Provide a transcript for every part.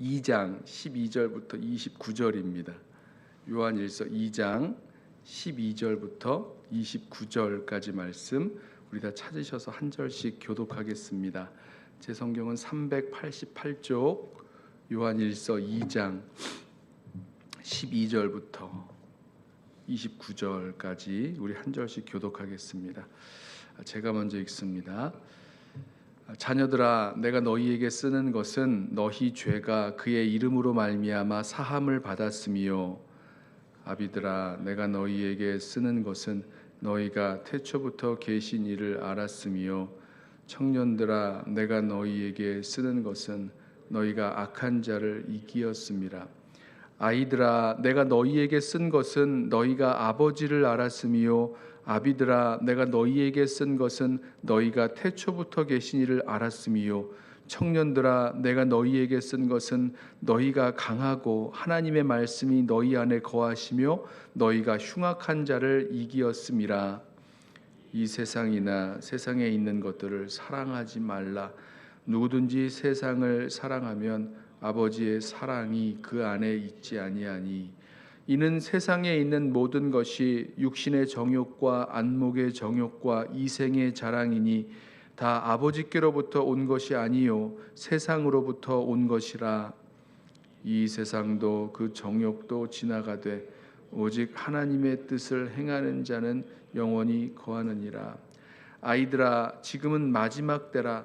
2장 12절부터 29절입니다. 요한일서 2장 12절부터 29절까지 말씀 우리 다 찾으셔서 한 절씩 교독하겠습니다. 제 성경은 388쪽 요한일서 2장 12절부터 29절까지 우리 한 절씩 교독하겠습니다. 제가 먼저 읽습니다. 자녀들아 내가 너희에게 쓰는 것은 너희 죄가 그의 이름으로 말미암아 사함을 받았음이요. 아비들아 내가 너희에게 쓰는 것은 너희가 태초부터 계신 이를 알았음이요. 청년들아 내가 너희에게 쓰는 것은 너희가 악한 자를 이기었음이라. 아이들아 내가 너희에게 쓴 것은 너희가 아버지를 알았음이요 아비들아 내가 너희에게 쓴 것은 너희가 태초부터 계신 이를 알았음이요. 청년들아 내가 너희에게 쓴 것은 너희가 강하고 하나님의 말씀이 너희 안에 거하시며 너희가 흉악한 자를 이기었음이라. 이 세상이나 세상에 있는 것들을 사랑하지 말라. 누구든지 세상을 사랑하면 아버지의 사랑이 그 안에 있지 아니하니 이는 세상에 있는 모든 것이 육신의 정욕과 안목의 정욕과 이생의 자랑이니 다 아버지께로부터 온 것이 아니요 세상으로부터 온 것이라. 이 세상도 그 정욕도 지나가되 오직 하나님의 뜻을 행하는 자는 영원히 거하느니라. 아이들아 지금은 마지막 때라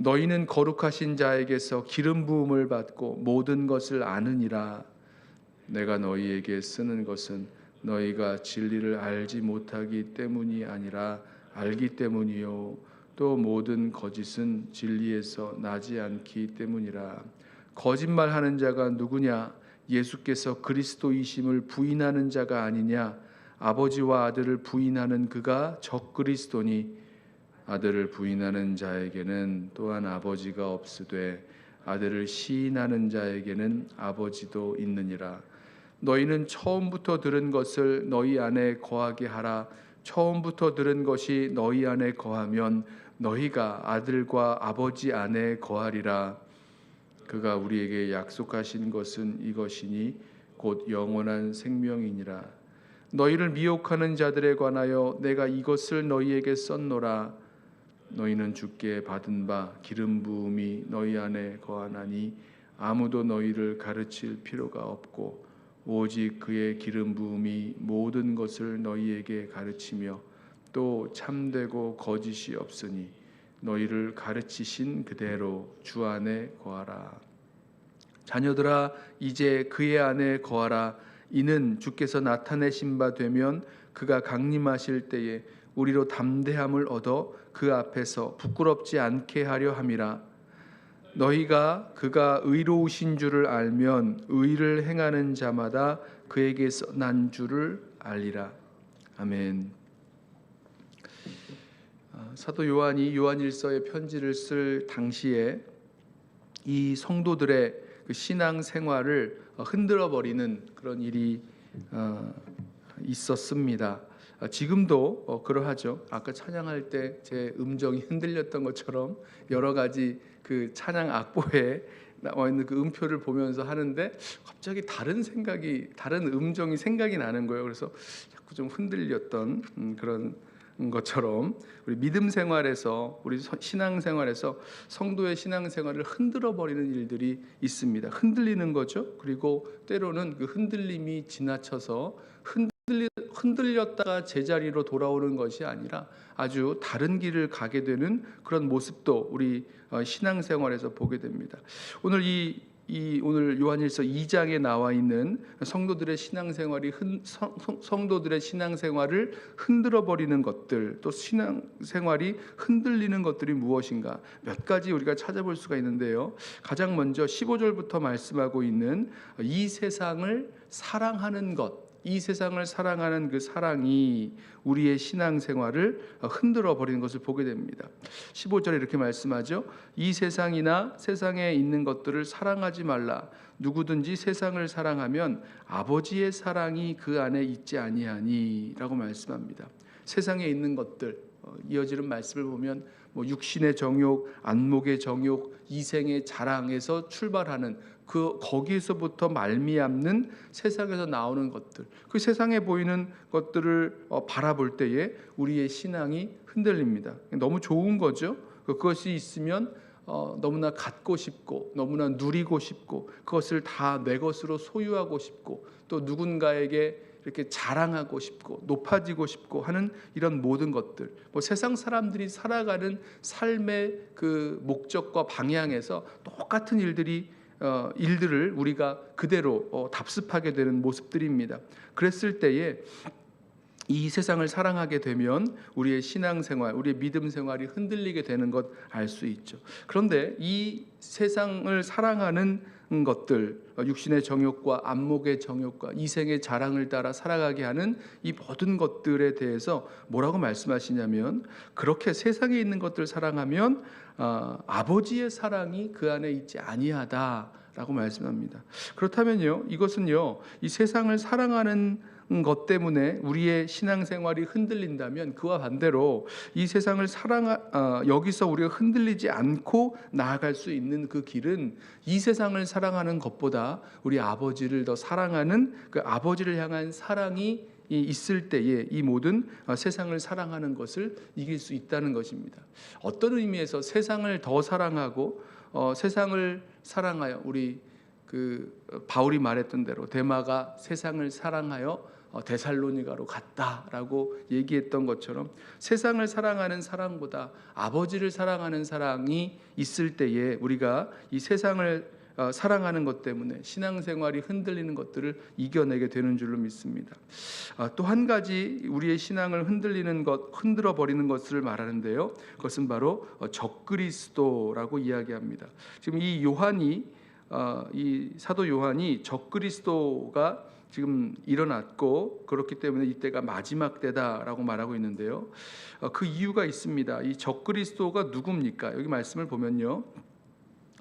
너희는 거룩하신 자에게서 기름 부음을 받고 모든 것을 아느니라. 내가 너희에게 쓰는 것은 너희가 진리를 알지 못하기 때문이 아니라 알기 때문이요. 또 모든 거짓은 진리에서 나지 않기 때문이라. 거짓말하는 자가 누구냐? 예수께서 그리스도이심을 부인하는 자가 아니냐? 아버지와 아들을 부인하는 그가 적그리스도니 아들을 부인하는 자에게는 또한 아버지가 없으되 아들을 시인하는 자에게는 아버지도 있느니라. 너희는 처음부터 들은 것을 너희 안에 거하게 하라. 처음부터 들은 것이 너희 안에 거하면 너희가 아들과 아버지 안에 거하리라. 그가 우리에게 약속하신 것은 이것이니 곧 영원한 생명이니라. 너희를 미혹하는 자들에 관하여 내가 이것을 너희에게 썼노라 너희는 주께 받은 바 기름 부음이 너희 안에 거하나니 아무도 너희를 가르칠 필요가 없고 오직 그의 기름 부음이 모든 것을 너희에게 가르치며 또 참되고 거짓이 없으니 너희를 가르치신 그대로 주 안에 거하라. 자녀들아 이제 그의 안에 거하라. 이는 주께서 나타내신 바 되면 그가 강림하실 때에 우리로 담대함을 얻어 그 앞에서 부끄럽지 않게 하려 함이라 너희가 그가 의로우신 줄을 알면 의를 행하는 자마다 그에게서 난 줄을 알리라 아멘. 아, 사도 요한이 요한일서의 편지를 쓸 당시에 이 성도들의 그 신앙 생활을 흔들어 버리는 그런 일이 어, 있었습니다. 아, 지금도 어, 그러하죠. 아까 찬양할 때 제 음정이 흔들렸던 것처럼 여러 가지 그 찬양 악보에 나와 있는 그 음표를 보면서 하는데 갑자기 다른 생각이 다른 음정이 생각이 나는 거예요. 그래서 자꾸 좀 흔들렸던 음, 그런 것처럼 우리 믿음 생활에서 우리 신앙 생활에서 성도의 신앙 생활을 흔들어 버리는 일들이 있습니다. 흔들리는 거죠. 그리고 때로는 그 흔들림이 지나쳐서 흔들 렸다가 제자리로 돌아오는 것이 아니라 아주 다른 길을 가게 되는 그런 모습도 우리 어, 신앙생활에서 보게 됩니다. 오늘 이 이 오늘 요한일서 2장에 나와 있는 성도들의 신앙생활이 흔, 성, 성- 성도들의 신앙생활을 흔들어 버리는 것들 또 신앙생활이 흔들리는 것들이 무엇인가 몇 가지 우리가 찾아볼 수가 있는데요. 가장 먼저 15절부터 말씀하고 있는 이 세상을 사랑하는 것 이 세상을 사랑하는 그 사랑이 우리의 신앙생활을 흔들어 버리는 것을 보게 됩니다. 15절에 이렇게 말씀하죠. 이 세상이나 세상에 있는 것들을 사랑하지 말라. 누구든지 세상을 사랑하면 아버지의 사랑이 그 안에 있지 아니하니라고 말씀합니다. 세상에 있는 것들 어, 이어지는 말씀을 보면 뭐 육신의 정욕, 안목의 정욕, 이생의 자랑에서 출발하는 그 거기에서부터 말미암는 세상에서 나오는 것들, 그 세상에 보이는 것들을 어, 바라볼 때에 우리의 신앙이 흔들립니다. 너무 좋은 거죠. 그것이 있으면 어, 너무나 갖고 싶고 너무나 누리고 싶고 그것을 다 내 것으로 소유하고 싶고 또 누군가에게 이렇게 자랑하고 싶고 높아지고 싶고 하는 이런 모든 것들 뭐 세상 사람들이 살아가는 삶의 그 목적과 방향에서 똑같은 일들이 어, 일들을 우리가 그대로 어, 답습하게 되는 모습들입니다. 그랬을 때에 이 세상을 사랑하게 되면 우리의 신앙생활, 우리의 믿음 생활이 흔들리게 되는 것 알 수 있죠. 그런데 이 세상을 사랑하는 것들, 육신의 정욕과 안목의 정욕과 이생의 자랑을 따라 살아가게 하는 이 모든 것들에 대해서 뭐라고 말씀하시냐면 그렇게 세상에 있는 것들 사랑하면 아, 아버지의 사랑이 그 안에 있지 아니하다라고 말씀합니다. 그렇다면요, 이것은요, 이 세상을 사랑하는 것 때문에 우리의 신앙생활이 흔들린다면 그와 반대로 이 세상을 사랑 어, 여기서 우리가 흔들리지 않고 나아갈 수 있는 그 길은 이 세상을 사랑하는 것보다 우리 아버지를 더 사랑하는 그 아버지를 향한 사랑이 이 있을 때에 이 모든 어, 세상을 사랑하는 것을 이길 수 있다는 것입니다. 어떤 의미에서 세상을 더 사랑하고 어, 세상을 사랑하여 우리 그 어, 바울이 말했던 대로 데마가 세상을 사랑하여 어, 데살로니가로 갔다라고 얘기했던 것처럼 세상을 사랑하는 사랑보다 아버지를 사랑하는 사랑이 있을 때에 우리가 이 세상을 어, 사랑하는 것 때문에 신앙생활이 흔들리는 것들을 이겨내게 되는 줄로 믿습니다. 아, 또한 가지 우리의 신앙을 흔들리는 것, 흔들어 버리는 것을 말하는데요. 그것은 바로 어, 적그리스도라고 이야기합니다. 지금 이 요한이 어, 이 사도 요한이 적그리스도가 지금 일어났고 그렇기 때문에 이때가 마지막 때다라고 말하고 있는데요. 어, 그 이유가 있습니다. 이 적그리스도가 누굽니까? 여기 말씀을 보면요.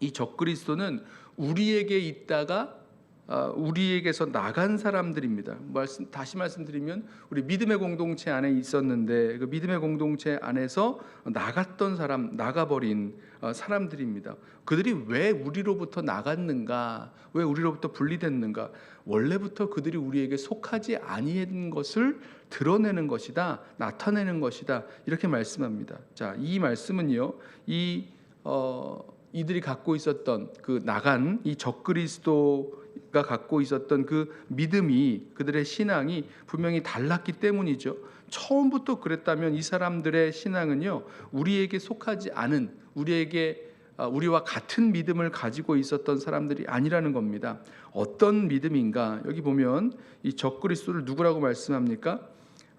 이 적그리스도는 우리에게 있다가 어, 우리에게서 나간 사람들입니다. 말씀 다시 말씀드리면 우리 믿음의 공동체 안에 있었는데 그 믿음의 공동체 안에서 나갔던 사람, 나가버린 어, 사람들입니다. 그들이 왜 우리로부터 나갔는가? 왜 우리로부터 분리됐는가? 원래부터 그들이 우리에게 속하지 아니한 것을 드러내는 것이다, 나타내는 것이다 이렇게 말씀합니다. 자, 이 말씀은요, 이 어, 이들이 갖고 있었던 그 나간 이 적그리스도 가 갖고 있었던 그 믿음이 그들의 신앙이 분명히 달랐기 때문이죠. 처음부터 그랬다면 이 사람들의 신앙은요 우리에게 속하지 않은 우리에게 아, 우리와 같은 믿음을 가지고 있었던 사람들이 아니라는 겁니다. 어떤 믿음인가? 여기 보면 이 적그리스도를 누구라고 말씀합니까?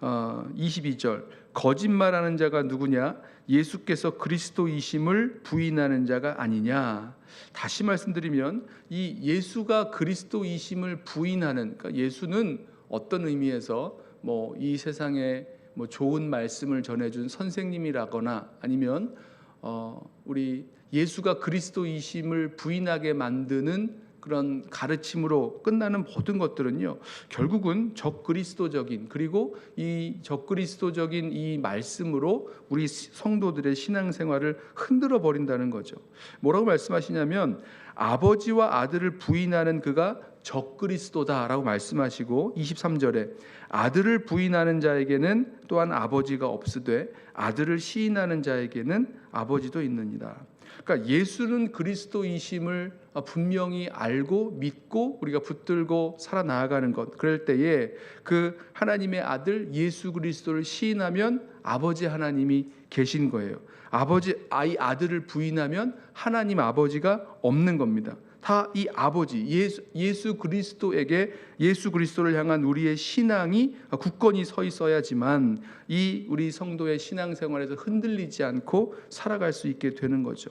어, 22절 거짓말하는 자가 누구냐? 예수께서 그리스도이심을 부인하는 자가 아니냐. 다시 말씀드리면 이 예수가 그리스도이심을 부인하는 그러니까 예수는 어떤 의미에서 뭐 이 세상에 뭐 좋은 말씀을 전해준 선생님이라거나 아니면 어, 우리 예수가 그리스도이심을 부인하게 만드는 그런 가르침으로 끝나는 모든 것들은요 결국은 적그리스도적인 그리고 이 적그리스도적인 이 말씀으로 우리 성도들의 신앙생활을 흔들어 버린다는 거죠. 뭐라고 말씀하시냐면 아버지와 아들을 부인하는 그가 적그리스도다라고 말씀하시고 23절에 아들을 부인하는 자에게는 또한 아버지가 없으되 아들을 시인하는 자에게는 아버지도 있느니라. 그러니까 예수는 그리스도이심을 분명히 알고 믿고 우리가 붙들고 살아나가는 것. 그럴 때에 그 하나님의 아들 예수 그리스도를 시인하면 아버지 하나님이 계신 거예요. 아버지 아이 아들을 부인하면 하나님 아버지가 없는 겁니다. 다 이 아버지 예수, 예수 그리스도에게 예수 그리스도를 향한 우리의 신앙이 굳건히 서 있어야지만 이 우리 성도의 신앙생활에서 흔들리지 않고 살아갈 수 있게 되는 거죠.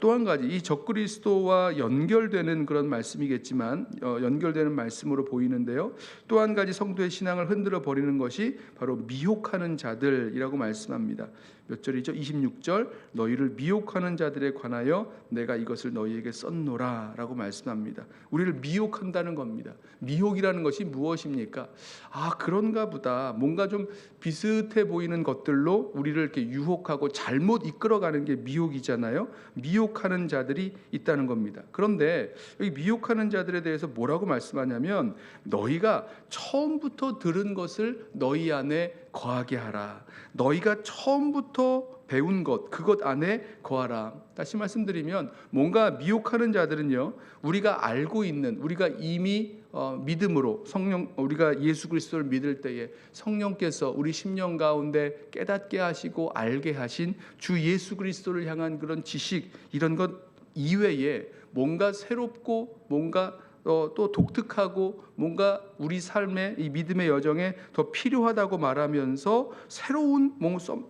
또 한 가지 이 적그리스도와 연결되는 그런 말씀이겠지만 어, 연결되는 말씀으로 보이는데요. 또 한 가지 성도의 신앙을 흔들어 버리는 것이 바로 미혹하는 자들이라고 말씀합니다. 몇 절이죠? 26절 너희를 미혹하는 자들에 관하여 내가 이것을 너희에게 썼노라라고 말씀합니다. 우리를 미혹한다는 겁니다. 미혹이라는 것이 무엇입니까? 아 그런가 보다. 뭔가 좀 비슷해 보이는 것들로 우리를 이렇게 유혹하고 잘못 이끌어가는 게 미혹이잖아요. 미 혹하는 자들이 있다는 겁니다. 그런데 여기 미혹하는 자들에 대해서 뭐라고 말씀하냐면 너희가 처음부터 들은 것을 너희 안에 거하게 하라. 너희가 처음부터 배운 것 그것 안에 거하라. 다시 말씀드리면 뭔가 미혹하는 자들은요. 우리가 알고 있는 우리가 이미 어, 믿음으로 성령 우리가 예수 그리스도를 믿을 때에 성령께서 우리 심령 가운데 깨닫게 하시고 알게 하신 주 예수 그리스도를 향한 그런 지식 이런 것 이외에 뭔가 새롭고 뭔가 어, 또 독특하고 뭔가 우리 삶의 이 믿음의 여정에 더 필요하다고 말하면서 새로운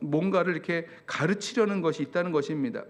뭔가를 이렇게 가르치려는 것이 있다는 것입니다.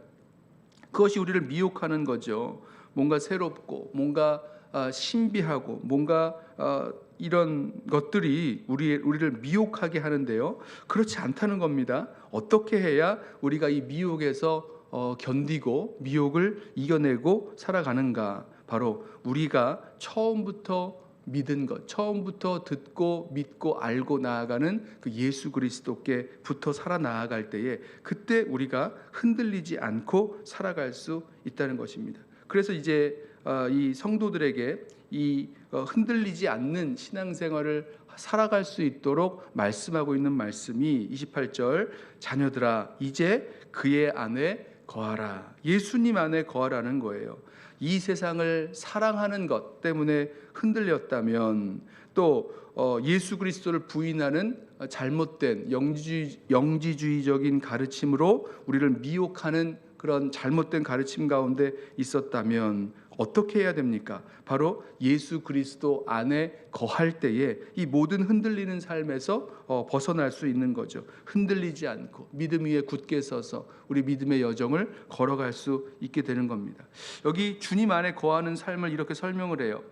그것이 우리를 미혹하는 거죠. 뭔가 새롭고 뭔가 아, 신비하고 뭔가 아, 이런 것들이 우리 우리를 미혹하게 하는데요. 그렇지 않다는 겁니다. 어떻게 해야 우리가 이 미혹에서 어, 견디고 미혹을 이겨내고 살아가는가? 바로 우리가 처음부터 믿은 것, 처음부터 듣고 믿고 알고 나아가는 그 예수 그리스도께 붙어 살아 나아갈 때에 그때 우리가 흔들리지 않고 살아갈 수 있다는 것입니다. 그래서 이제 어, 이 성도들에게 이 어, 흔들리지 않는 신앙생활을 살아갈 수 있도록 말씀하고 있는 말씀이 28절 자녀들아 이제 그의 안에 거하라 예수님 안에 거하라는 거예요. 이 세상을 사랑하는 것 때문에 흔들렸다면 또 어, 예수 그리스도를 부인하는 잘못된 영지주의, 영지주의 적인 가르침으로 우리를 미혹하는 그런 잘못된 가르침 가운데 있었다면 어떻게 해야 됩니까? 바로 예수 그리스도 안에 거할 때에 이 모든 흔들리는 삶에서 어, 벗어날 수 있는 거죠. 흔들리지 않고 믿음 위에 굳게 서서 우리 믿음의 여정을 걸어갈 수 있게 되는 겁니다. 여기 주님 안에 거하는 삶을 이렇게 설명을 해요.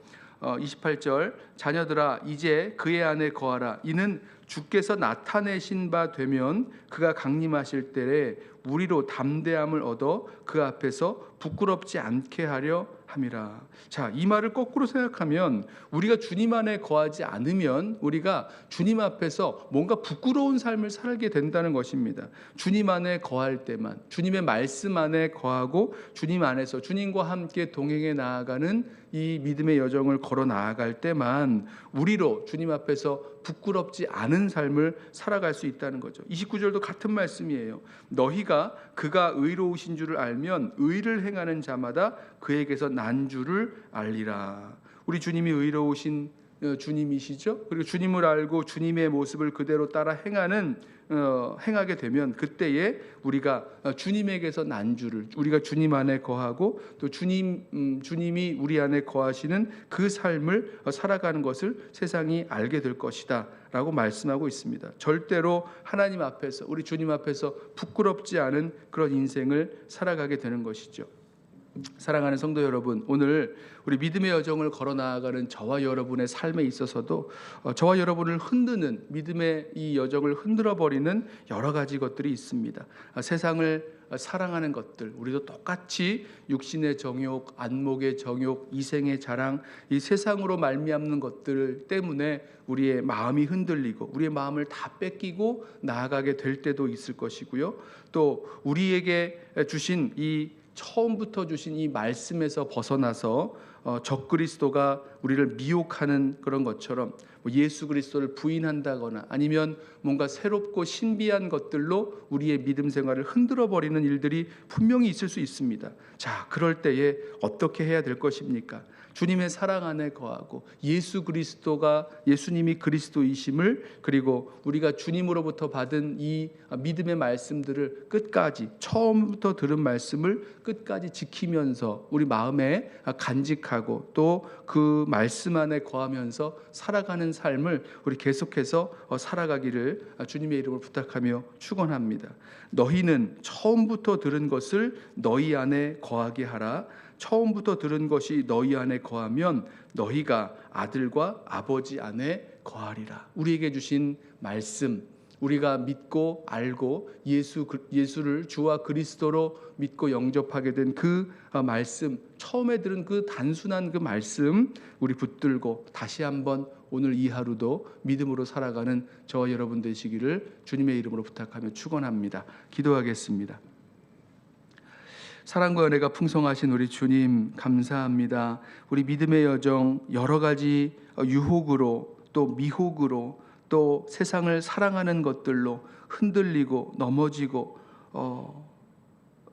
어, 28절 자녀들아 이제 그의 안에 거하라 이는 주께서 나타내신 바 되면 그가 강림하실 때에 우리로 담대함을 얻어 그 앞에서 부끄럽지 않게 하려 함이라. 자, 이 말을 거꾸로 생각하면 우리가 주님 안에 거하지 않으면 우리가 주님 앞에서 뭔가 부끄러운 삶을 살게 된다는 것입니다. 주님 안에 거할 때만, 주님의 말씀 안에 거하고 주님 안에서 주님과 함께 동행해 나아가는 이 믿음의 여정을 걸어 나아갈 때만 우리로 주님 앞에서 부끄럽지 않은 삶을 살아갈 수 있다는 거죠. 29절도 같은 말씀이에요. 너희가 그가 의로우신 줄을 알면 의를 행하는 자마다 그에게서 난 줄을 알리라. 우리 주님이 의로우신 어, 주님이시죠. 그리고 주님을 알고 주님의 모습을 그대로 따라 행하는 어, 행하게 되면 그때에 우리가 어, 주님에게서 난주를 우리가 주님 안에 거하고 또 주님 음, 주님이 우리 안에 거하시는 그 삶을 어, 살아가는 것을 세상이 알게 될 것이다라고 말씀하고 있습니다. 절대로 하나님 앞에서 우리 주님 앞에서 부끄럽지 않은 그런 인생을 살아가게 되는 것이죠. 사랑하는 성도 여러분, 오늘 우리 믿음의 여정을 걸어 나아가는 저와 여러분의 삶에 있어서도 어, 저와 여러분을 흔드는 믿음의 이 여정을 흔들어 버리는 여러 가지 것들이 있습니다. 아, 세상을 사랑하는 것들, 우리도 똑같이 육신의 정욕, 안목의 정욕, 이생의 자랑, 이 세상으로 말미암는 것들 때문에 우리의 마음이 흔들리고 우리의 마음을 다 뺏기고 나아가게 될 때도 있을 것이고요. 또 우리에게 주신 이 처음부터 주신 이 말씀에서 벗어나서 어, 적그리스도가 우리를 미혹하는 그런 것처럼 뭐 예수 그리스도를 부인한다거나 아니면 뭔가 새롭고 신비한 것들로 우리의 믿음 생활을 흔들어 버리는 일들이 분명히 있을 수 있습니다. 자, 그럴 때에 어떻게 해야 될 것입니까? 주님의 사랑 안에 거하고 예수 그리스도가 예수님이 그리스도이심을 그리고 우리가 주님으로부터 받은 이 믿음의 말씀들을 끝까지 처음부터 들은 말씀을 끝까지 지키면서 우리 마음에 간직하고 또 그 말씀 안에 거하면서 살아가는 삶을 우리 계속해서 살아가기를 주님의 이름으로 부탁하며 축원합니다. 너희는 처음부터 들은 것을 너희 안에 거하게 하라. 처음부터 들은 것이 너희 안에 거하면 너희가 아들과 아버지 안에 거하리라. 우리에게 주신 말씀, 우리가 믿고 알고 예수 예수를 주와 그리스도로 믿고 영접하게 된 그 말씀, 처음에 들은 그 단순한 그 말씀 우리 붙들고 다시 한번 오늘 이 하루도 믿음으로 살아가는 저와 여러분 되시기를 주님의 이름으로 부탁하며 축원합니다. 기도하겠습니다. 사랑과 은혜가 풍성하신 우리 주님 감사합니다. 우리 믿음의 여정 여러 가지 유혹으로 또 미혹으로 또 세상을 사랑하는 것들로 흔들리고 넘어지고 어,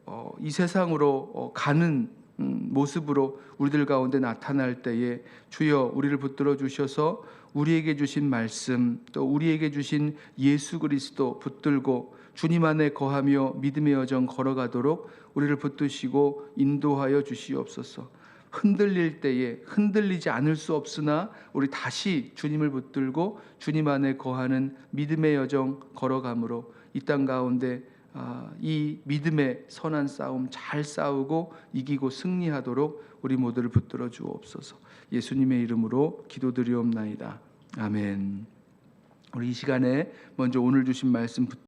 어, 이 세상으로 어, 가는 음, 모습으로 우리들 가운데 나타날 때에 주여 우리를 붙들어 주셔서 우리에게 주신 말씀 또 우리에게 주신 예수 그리스도 붙들고 주님 안에 거하며 믿음의 여정 걸어가도록 우리를 붙드시고 인도하여 주시옵소서. 흔들릴 때에 흔들리지 않을 수 없으나 우리 다시 주님을 붙들고 주님 안에 거하는 믿음의 여정 걸어감으로 이 땅 가운데 아, 이 믿음의 선한 싸움 잘 싸우고 이기고 승리하도록 우리 모두를 붙들어 주옵소서. 예수님의 이름으로 기도드리옵나이다. 아멘. 우리 이 시간에 먼저 오늘 주신 말씀